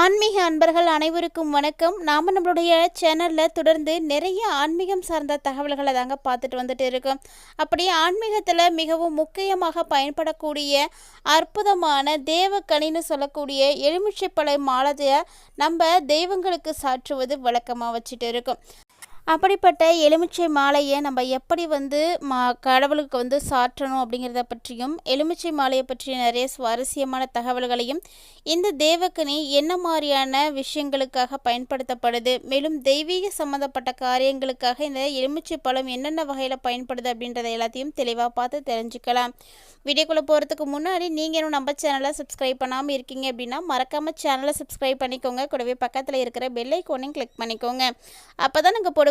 ஆன்மீக அன்பர்கள் அனைவருக்கும் வணக்கம். நாம் நம்மளுடைய சேனலில் தொடர்ந்து நிறைய ஆன்மீகம் சார்ந்த தகவல்களை தாங்க பார்த்துட்டு வந்துட்டு இருக்கோம். அப்படி ஆன்மீகத்தில் மிகவும் முக்கியமாக பயன்படக்கூடிய அற்புதமான தேவக்கணின்னு சொல்லக்கூடிய எலுமிச்சைப்பழை மாலதையை நம்ம தெய்வங்களுக்கு சாற்றுவது வழக்கமாக வச்சுட்டு இருக்கோம். அப்படிப்பட்ட எலுமிச்சை மாலையை நம்ம எப்படி வந்து மா கடவுளுக்கு வந்து சாற்றணும் அப்படிங்கிறத பற்றியும் எலுமிச்சை மாலையை பற்றிய நிறைய சுவாரஸ்யமான தகவல்களையும் இந்த தேவக்கனி என்ன மாதிரியான விஷயங்களுக்காக பயன்படுத்தப்படுது மேலும் தெய்வீக சம்மந்தப்பட்ட காரியங்களுக்காக இந்த எலுமிச்சை பழம் என்னென்ன வகையில் பயன்படுது அப்படின்றத எல்லாத்தையும் தெளிவாக பார்த்து தெரிஞ்சுக்கலாம். வீடியோக்குள்ளே போகிறதுக்கு முன்னாடி நீங்கள் இன்னும் நம்ம சேனலை சப்ஸ்கிரைப் பண்ணாமல் இருக்கீங்க அப்படின்னா மறக்காமல் சேனலை சப்ஸ்கிரைப் பண்ணிக்கோங்க. கூடவே பக்கத்தில் இருக்கிற பெல்லைக்கோனையும் கிளிக் பண்ணிக்கோங்க. அப்போ தான் நாங்கள்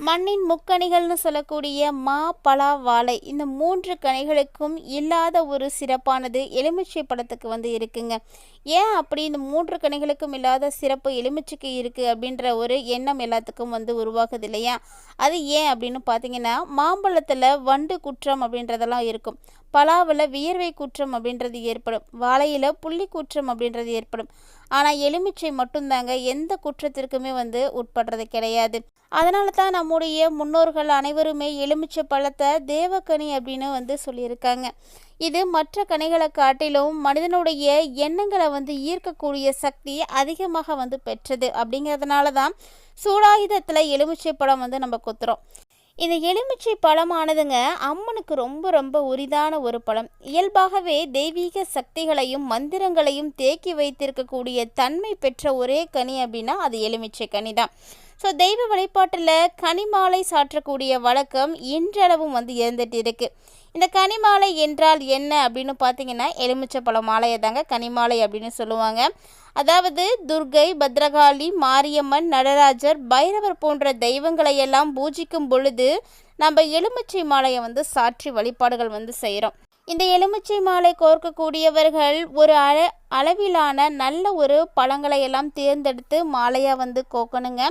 மண்ணின் முக்கணிகள்னு சொல்லக்கூடிய மா பலா வாழை இந்த மூன்று கனிகளுக்கும் இல்லாத ஒரு சிறப்பானது எலுமிச்சை பழத்துக்கு வந்து இருக்குங்க. ஏன் அப்படி இந்த மூன்று கனிகளுக்கும் இல்லாத சிறப்பு எலுமிச்சைக்கு இருக்குது அப்படின்ற ஒரு எண்ணம் எல்லாத்துக்கும் வந்து உருவாகுது இல்லையா? அது ஏன் அப்படின்னு பார்த்தீங்கன்னா மாம்பழத்தில் வண்டு குற்றம் அப்படின்றதெல்லாம் இருக்கும். பலாவில் வியர்வை குற்றம் அப்படின்றது ஏற்படும். வாழையில் புள்ளி குற்றம் அப்படின்றது ஏற்படும். ஆனால் எலுமிச்சை மட்டும்தாங்க எந்த குற்றத்திற்குமே வந்து உட்படுறது கிடையாது. அதனால தான் நம்முடைய முன்னோர்கள் அனைவருமே எலுமிச்சை பழத்தை தேவக்கனி அப்படின்னு வந்து சொல்லியிருக்காங்க. இது மற்ற கனிகளை காட்டிலும் மனிதனுடைய எண்ணங்களை வந்து ஈர்க்கக்கூடிய சக்தி அதிகமாக வந்து பெற்றது. அப்படிங்கிறதுனால தான் சூடாயுதத்தில் எலுமிச்சை பழம் வந்து நம்ம குத்துறோம். இந்த எலுமிச்சை பழமானதுங்க அம்மனுக்கு ரொம்ப ரொம்ப உரிதான ஒரு பழம். இயல்பாகவே தெய்வீக சக்திகளையும் மந்திரங்களையும் தேக்கி வைத்திருக்கக்கூடிய தன்மை பெற்ற ஒரே கனி அப்படின்னா அது எலுமிச்சை கனி தான் ஸோ தெய்வ வழிபாட்டில் கனிமாலை சாற்றக்கூடிய வழக்கம் இன்றளவும் வந்து இருந்துட்டு இருக்குது இந்த கனிமாலை என்றால் என்ன அப்படின்னு பார்த்தீங்கன்னா எலுமிச்சப்பழ மாலையை தாங்க கனிமாலை அப்படின்னு சொல்லுவாங்க. அதாவது துர்கை பத்ரகாளி மாரியம்மன் நடராஜர் பைரவர் போன்ற தெய்வங்களை எல்லாம் பூஜிக்கும் பொழுது நம்ம எலுமிச்சை மாலையை வந்து சாற்றி வழிபாடுகள் வந்து செய்கிறோம் இந்த எலுமிச்சை மாலை கோர்க்கக்கூடியவர்கள் ஒரு அள அளவிலான நல்ல ஒரு பழங்களை எல்லாம் தேர்ந்தெடுத்து மாலையாக வந்து கோக்கணுங்க.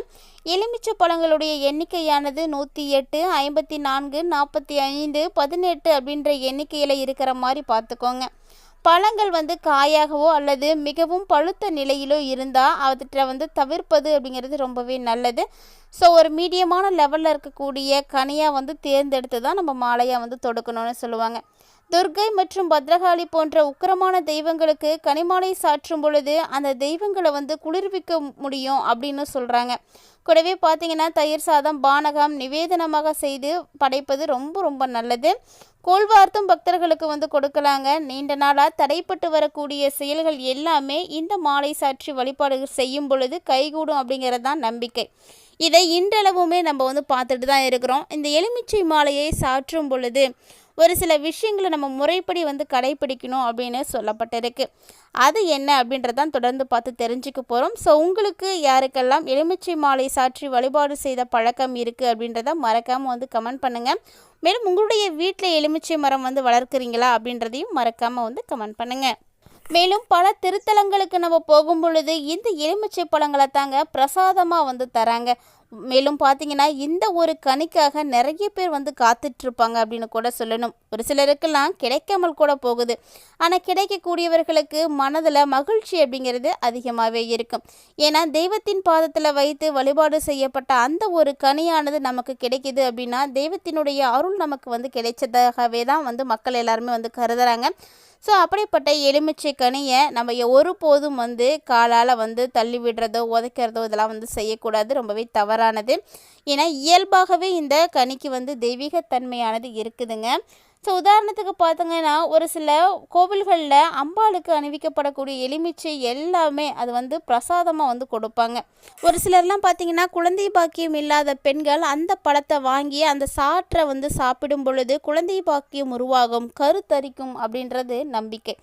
எலுமிச்சை பழங்களுடைய எண்ணிக்கையானது நூற்றி எட்டு ஐம்பத்தி நான்கு நாற்பத்தி ஐந்து பதினெட்டு அப்படின்ற எண்ணிக்கையில் இருக்கிற மாதிரி பார்த்துக்கோங்க. பழங்கள் வந்து காயாகவோ அல்லது மிகவும் பழுத்த நிலையிலோ இருந்தால் அவற்றை வந்து தவிர்ப்பது அப்படிங்கிறது ரொம்பவே நல்லது. ஸோ ஒரு மீடியமான லெவலில் இருக்கக்கூடிய கனியாக வந்து தேர்ந்தெடுத்து தான் நம்ம மாலையாக வந்து தொடுக்கணும்னு சொல்லுவாங்க. துர்கை மற்றும் பத்ரகாளி போன்ற உக்கிரமான தெய்வங்களுக்கு கனிமாலை சாற்றும் பொழுது அந்த தெய்வங்களை வந்து குளிர்விக்க முடியும் அப்படின்னு சொல்கிறாங்க கூடவே பார்த்தீங்கன்னா தயிர் சாதம் பானகம் நிவேதனமாக செய்து படைப்பது ரொம்ப ரொம்ப நல்லது. கோல்வார்த்தும் பக்தர்களுக்கு வந்து கொடுக்கலாங்க. நீண்ட நாளாக தடைப்பட்டு வரக்கூடிய செயல்கள் எல்லாமே இந்த மாலை சாற்றி வழிபாடு செய்யும் பொழுது கைகூடும் அப்படிங்கிறது தான் நம்பிக்கை. இதை இன்றளவுமே நம்ம வந்து பார்த்துட்டு தான் இருக்கிறோம். இந்த எலுமிச்சை மாலையை சாற்றும் பொழுது ஒரு சில விஷயங்களை நம்ம முறைப்படி வந்து கடைபிடிக்கணும் அப்படின்னு சொல்லப்பட்டிருக்கு. அது என்ன அப்படின்றதான் தொடர்ந்து பார்த்து தெரிஞ்சுக்க போகிறோம் ஸோ உங்களுக்கு யாருக்கெல்லாம் எலுமிச்சை மாலை சாற்றி வழிபாடு செய்த பழக்கம் இருக்குது அப்படின்றத மறக்காமல் வந்து கமெண்ட் பண்ணுங்கள் மேலும் உங்களுடைய வீட்டில் எலுமிச்சை மரம் வந்து வளர்க்குறீங்களா அப்படின்றதையும் மறக்காமல் வந்து கமெண்ட் பண்ணுங்கள் மேலும் பல திருத்தலங்களுக்கு நம்ம போகும் பொழுது இந்த எலுமிச்சை பழங்களை தாங்க பிரசாதமாக வந்து தராங்க. மேலும் பார்த்தீங்கன்னா இந்த ஒரு கனிக்காக நிறைய பேர் வந்து காத்துட்ருப்பாங்க அப்படின்னு கூட சொல்லணும். ஒரு சிலருக்கெல்லாம் கிடைக்காமல் கூட போகுது. ஆனால் கிடைக்கக்கூடியவர்களுக்கு மனதில் மகிழ்ச்சி அப்படிங்கிறது அதிகமாகவே இருக்கும். ஏன்னா தெய்வத்தின் பாதத்தில் வைத்து வழிபாடு செய்யப்பட்ட அந்த ஒரு கனியானது நமக்கு கிடைக்கிது அப்படின்னா தெய்வத்தினுடைய அருள் நமக்கு வந்து கிடைச்சதாகவே தான் வந்து மக்கள் எல்லாருமே வந்து கருதுகிறாங்க ஸோ அப்படிப்பட்ட எலுமிச்சை கனியை நம்ம ஒருபோதும் வந்து காலால் வந்து தள்ளி விடுறதோ உதைக்கிறதோ இதெல்லாம் வந்து செய்யக்கூடாது. ரொம்பவே தவறானது. ஏன்னா இயல்பாகவே இந்த கனிக்கு வந்து தெய்வீகத்தன்மையானது இருக்குதுங்க. ஸோ உதாரணத்துக்கு பார்த்தீங்கன்னா ஒரு சில கோவில்களில் அம்பாளுக்கு அணிவிக்கப்படக்கூடிய எலுமிச்சை எல்லாமே அது வந்து பிரசாதமாக வந்து கொடுப்பாங்க. ஒரு சிலர்லாம் பார்த்தீங்கன்னா குழந்தை பாக்கியம் இல்லாத பெண்கள் அந்த பழத்தை வாங்கி அந்த சாற்றை வந்து சாப்பிடும் பொழுது குழந்தை பாக்கியம் உருவாகும் கருத்தரிக்கும் அப்படின்றது நம்பிக்கை.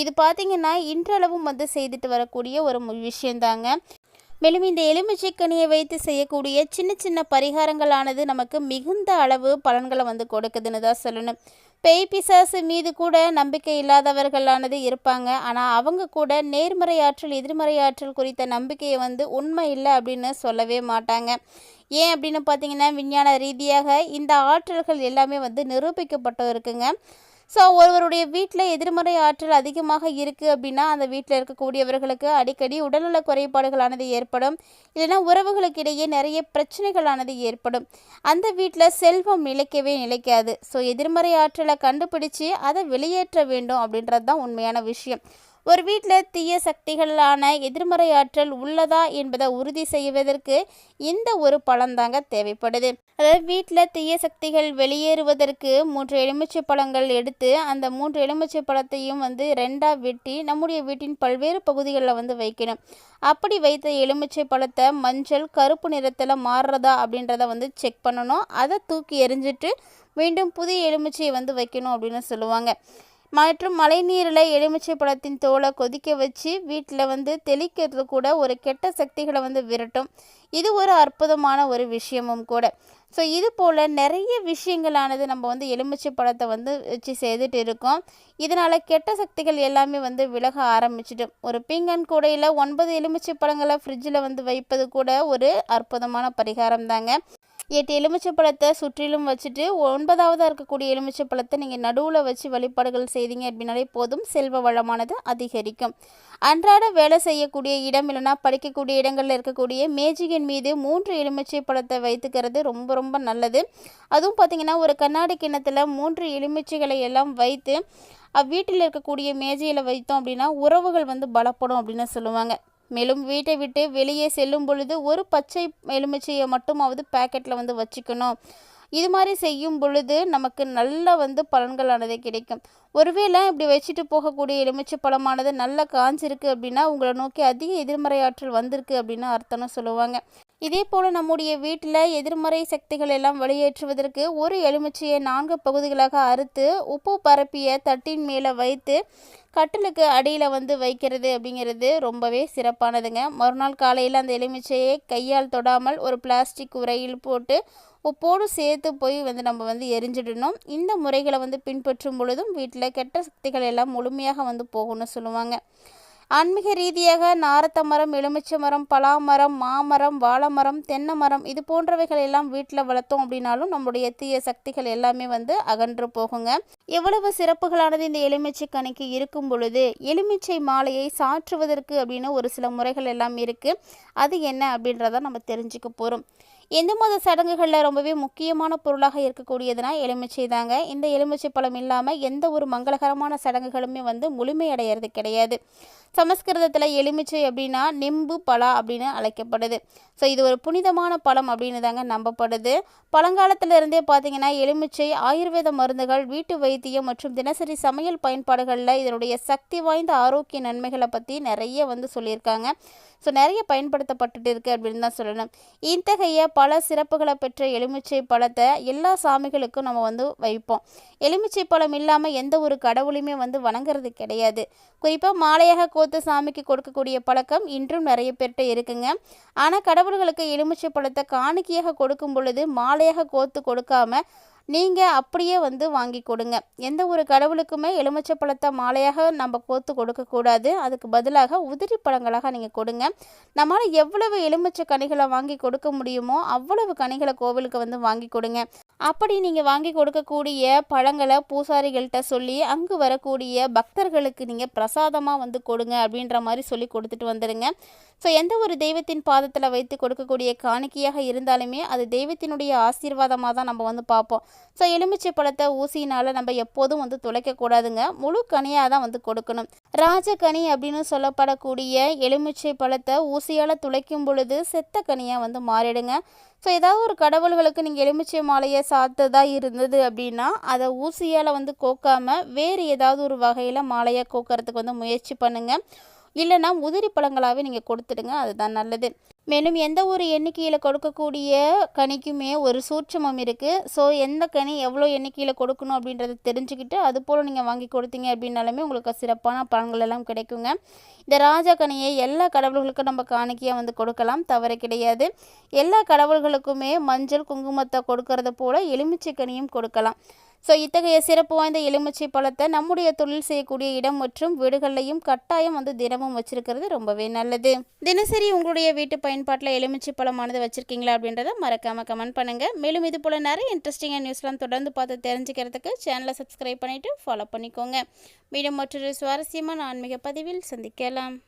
இது பார்த்திங்கன்னா இன்றளவும் வந்து செய்துட்டு வரக்கூடிய ஒரு விஷயந்தாங்க. மேலும் இந்த எலுமிச்சைக்கனியை வைத்து செய்யக்கூடிய சின்ன சின்ன பரிகாரங்களானது நமக்கு மிகுந்த அளவு பலன்களை வந்து கொடுக்குதுன்னு தான் சொல்லணும். பேய் பிசாசு மீது கூட நம்பிக்கை இல்லாதவர்களானது இருப்பாங்க. ஆனால் அவங்க கூட நேர்மறை ஆற்றல் எதிர்மறை ஆற்றல் குறித்த நம்பிக்கையை வந்து உண்மை இல்லை அப்படின்னு சொல்லவே மாட்டாங்க. ஏன் அப்படின்னு பார்த்தீங்கன்னா விஞ்ஞான ரீதியாக இந்த ஆற்றல்கள் எல்லாமே வந்து நிரூபிக்கப்பட்டு இருக்குங்க. ஸோ ஒருவருடைய வீட்டில் எதிர்மறை ஆற்றல் அதிகமாக இருக்குது அப்படின்னா அந்த வீட்டில் இருக்கக்கூடியவர்களுக்கு அடிக்கடி உடல்நல குறைபாடுகளானது ஏற்படும். இல்லைன்னா உறவுகளுக்கு இடையே நிறைய பிரச்சனைகளானது ஏற்படும். அந்த வீட்டில் செல்வம் நிலைக்கவே நிலைக்காது. ஸோ எதிர்மறை ஆற்றலை கண்டுபிடிச்சு அதை வெளியேற்ற வேண்டும் அப்படின்றது தான் உண்மையான விஷயம். ஒரு வீட்டில் தீய சக்திகளான எதிர்மறை ஆற்றல் உள்ளதா என்பதை உறுதி செய்வதற்கு இந்த ஒரு பழந்தாங்க தேவைப்படுது. அதாவது வீட்டில் தீய சக்திகள் வெளியேறுவதற்கு மூன்று எலுமிச்சை பழங்கள் எடுத்து அந்த மூன்று எலுமிச்சை பழத்தையும் வந்து ரெண்டாக வெட்டி நம்முடைய வீட்டின் பல்வேறு பகுதிகளில் வந்து வைக்கணும். அப்படி வைத்த எலுமிச்சை பழத்தை மஞ்சள் கருப்பு நிறத்தில் மாறுறதா அப்படின்றத வந்து செக் பண்ணணும். அதை தூக்கி எரிஞ்சிட்டு மீண்டும் புதிய எலுமிச்சையை வந்து வைக்கணும் அப்படின்னு சொல்லுவாங்க. மற்றும் மழைநீரில் எலுமிச்சை பழத்தின் தோலை கொதிக்க வச்சு வீட்டில் வந்து தெளிக்கிறது கூட ஒரு கெட்ட சக்திகளை வந்து விரட்டும். இது ஒரு அற்புதமான ஒரு விஷயமும் கூட. ஸோ இது போல் நிறைய விஷயங்களானது நம்ம வந்து எலுமிச்சை பழத்தை வந்து வச்சு செய்துட்டு இருக்கோம். இதனால் கெட்ட சக்திகள் எல்லாமே வந்து விலக ஆரம்பிச்சிடும். ஒரு பீங்கன் கூடையில் ஒன்பது எலுமிச்சை பழங்களை ஃப்ரிட்ஜில் வந்து வைப்பது கூட ஒரு அற்புதமான பரிகாரம் தாங்க எட்டு எலுமிச்சை பழத்தை சுற்றிலும் வச்சுட்டு ஒன்பதாவதாக இருக்கக்கூடிய எலுமிச்சை பழத்தை நீங்கள் நடுவில் வச்சு வழிபாடுகள் செய்தீங்க அப்படின்னாலே போதும். செல்வ வளமானது அதிகரிக்கும். அன்றாட வேலை செய்யக்கூடிய இடம் இல்லைனா படிக்கக்கூடிய இடங்களில் இருக்கக்கூடிய மேஜிகின் மீது மூன்று எலுமிச்சை பழத்தை வைத்துக்கிறது ரொம்ப ரொம்ப நல்லது. அதுவும் பார்த்திங்கன்னா ஒரு கண்ணாடி கிண்ணத்தில் மூன்று எலுமிச்சைகளை எல்லாம் வைத்து அவ்வீட்டில் இருக்கக்கூடிய மேஜையில் வைத்தோம் அப்படின்னா உறவுகள் வந்து பலப்படும் அப்படின்னு சொல்லுவாங்க. மேலும் வீட்டை விட்டு வெளியே செல்லும் பொழுது ஒரு பச்சை எலுமிச்சையை மட்டுமாவது பேக்கெட்டில் வந்து வச்சுக்கணும். இது மாதிரி செய்யும் பொழுது நமக்கு நல்ல வந்து பலன்களானது கிடைக்கும். ஒருவேளை இப்படி வச்சுட்டு போகக்கூடிய எலுமிச்சை பழமானது நல்லா காஞ்சிருக்கு அப்படின்னா உங்களை நோக்கி அதிக எதிர்மறை ஆற்றல் வந்திருக்கு அப்படின்னு அர்த்தம்னு சொல்லுவாங்க. இதே போல் நம்முடைய வீட்டில் எதிர்மறை சக்திகள் எல்லாம் வெளியேற்றுவதற்கு ஒரு எலுமிச்சையை நான்கு பகுதிகளாக அறுத்து உப்பு பரப்பிய தட்டின் மேலே வைத்து கட்டிலுக்கு அடியில் வந்து வைக்கிறது அப்படிங்கிறது ரொம்பவே சிறப்பானதுங்க. மறுநாள் காலையில் அந்த எலுமிச்சையை கையால் தொடாமல் ஒரு பிளாஸ்டிக் உரையில் போட்டு உப்போடு சேர்த்து போய் வந்து நம்ம வந்து எரிஞ்சிடணும். இந்த முறைகளை வந்து பின்பற்றும் பொழுதும் வீட்டில் கெட்ட சக்திகள் எல்லாம் முழுமையாக வந்து போகணும்னு சொல்லுவாங்க. ஆன்மீக ரீதியாக நாரத்த மரம் எலுமிச்சை மரம் பலாமரம் மாமரம் வாழைமரம் தென்னை மரம் இது போன்றவைகள் எல்லாம் வீட்டில் வளர்த்தோம் அப்படின்னாலும் நம்முடைய தீய சக்திகள் எல்லாமே வந்து அகன்று போகுங்க. எவ்வளவு சிறப்புகளானது இந்த எலுமிச்சை கணிக்கு இருக்கும் பொழுது. எலுமிச்சை மாலையை சாற்றுவதற்கு அப்படின்னு ஒரு சில முறைகள் எல்லாம் இருக்குது அது என்ன அப்படின்றத நம்ம தெரிஞ்சுக்க போகிறோம் எந்த மத சடங்குகளில் ரொம்பவே முக்கியமான பொருளாக இருக்கக்கூடியதுனா எலுமிச்சை தாங்க. இந்த எலுமிச்சை பழம் இல்லாமல் எந்த ஒரு மங்களகரமான சடங்குகளுமே வந்து முழுமையடைகிறது கிடையாது. சமஸ்கிருதத்தில் எலுமிச்சை அப்படின்னா நிம்பு பலா அப்படின்னு அழைக்கப்படுது. ஸோ இது ஒரு புனிதமான பழம் அப்படின்னு தாங்க நம்பப்படுது. பழங்காலத்தில் இருந்தே பார்த்தீங்கன்னா எலுமிச்சை ஆயுர்வேத மருந்துகள் வீட்டு வைத்தியம் மற்றும் தினசரி சமையல் பயன்பாடுகளில் இதனுடைய சக்தி வாய்ந்த ஆரோக்கிய நன்மைகளை பற்றி நிறைய வந்து சொல்லியிருக்காங்க. ஸோ நிறைய பயன்படுத்தப்பட்டுட்டு இருக்குது அப்படின்னு தான் சொல்லணும். இத்தகைய பல சிறப்புகளை பெற்ற எலுமிச்சை பழத்தை எல்லா சாமிகளுக்கும் நம்ம வந்து வைப்போம். எலுமிச்சை பழம் இல்லாமல் எந்த ஒரு கடவுளையுமே வந்து வணங்குறது கிடையாது. குறிப்பாக மாலையாக கோத்து சாமிக்கு கொடுக்கக்கூடிய பழக்கம் இன்றும் நிறைய பேர்கிட்ட இருக்குங்க. ஆனால் கடவுள்களுக்கு எலுமிச்சை பழத்தை காணிக்கையாக கொடுக்கும் பொழுது மாலையாக கோத்து கொடுக்காம நீங்கள் அப்படியே வந்து வாங்கி கொடுங்க. எந்த ஒரு கடவுளுக்குமே எலுமிச்சை பழத்தை மாலையாக நம்ம கோத்து கொடுக்கக்கூடாது அதுக்கு பதிலாக உதிரி பழங்களாக நீங்கள் கொடுங்க. நம்மளால் எவ்வளவு எலுமிச்சை கனிகளை வாங்கி கொடுக்க முடியுமோ அவ்வளவு கனிகளை கோவிலுக்கு வந்து வாங்கி கொடுங்க. அப்படி நீங்கள் வாங்கி கொடுக்கக்கூடிய பழங்களை பூசாரிகள்கிட்ட சொல்லி அங்கு வரக்கூடிய பக்தர்களுக்கு நீங்கள் பிரசாதமாக வந்து கொடுங்க அப்படின்ற மாதிரி சொல்லி கொடுத்துட்டு வந்துடுங்க ஸோ எந்த ஒரு தெய்வத்தின் பாதத்தில் வைத்து கொடுக்கக்கூடிய காணிக்கையாக இருந்தாலுமே அது தெய்வத்தினுடைய ஆசீர்வாதமாக தான் நம்ம வந்து பார்ப்போம். ஸோ எலுமிச்சை பழத்தை ஊசினால் நம்ம எப்போதும் வந்து துளைக்கக்கூடாதுங்க. முழு கனியாக தான் வந்து கொடுக்கணும். ராஜகனி அப்படின்னு சொல்லப்படக்கூடிய எலுமிச்சை பழத்தை ஊசியால் துளைக்கும் பொழுது செத்த கனியாக வந்து மாறிடுங்க. ஸோ ஏதாவது ஒரு கடவுள்களுக்கு நீங்கள் எலுமிச்சை மாலையை சாத்ததாக இருந்தது அப்படின்னா அதை ஊசியால் வந்து கோக்காமல் வேறு ஏதாவது ஒரு வகையில் மாலையை கோக்கிறதுக்கு வந்து முயற்சி பண்ணுங்கள் இல்லைனா உதிரி பழங்களாகவே நீங்கள் கொடுத்துடுங்க. அதுதான் நல்லது. மேலும் எந்த ஒரு எண்ணிக்கையில் கொடுக்கக்கூடிய கனிக்குமே ஒரு சூட்சமம் இருக்குது ஸோ எந்த கனி எவ்வளோ எண்ணிக்கையில் கொடுக்கணும் அப்படின்றத தெரிஞ்சுக்கிட்டு அது போல் நீங்கள் வாங்கி கொடுத்தீங்க அப்படின்னாலுமே உங்களுக்கு சிறப்பான பலன்கள் எல்லாம் கிடைக்குங்க. இந்த ராஜா கனியை எல்லா கடவுள்களுக்கும் நம்ம காணிக்கையாக வந்து கொடுக்கலாம் தவறு கிடையாது. எல்லா கடவுள்களுக்குமே மஞ்சள் குங்குமத்தை கொடுக்கறது போல் எலுமிச்சை கனியும் கொடுக்கலாம். ஸோ இத்தகைய சிறப்பு வாய்ந்த எலுமிச்சை பழத்தை நம்முடைய தொழில் செய்யக்கூடிய இடம் மற்றும் வீடுகள்லையும் கட்டாயம் வந்து தினமும் வச்சிருக்கிறது ரொம்பவே நல்லது. தினசரி உங்களுடைய வீட்டு பயன்பாட்டில் எலுமிச்சை பழமானது வச்சிருக்கீங்களா அப்படின்றத மறக்காம கமெண்ட் பண்ணுங்க. மேலும் இது போல நிறைய இன்ட்ரெஸ்டிங்காக நியூஸ்லாம் தொடர்ந்து பார்த்து தெரிஞ்சுக்கிறதுக்கு சேனலை சப்ஸ்கிரைப் பண்ணிட்டு ஃபாலோ பண்ணிக்கோங்க. மீண்டும் மற்றொரு சுவாரஸ்யமான ஆன்மீக பதிவில் சந்திக்கலாம்.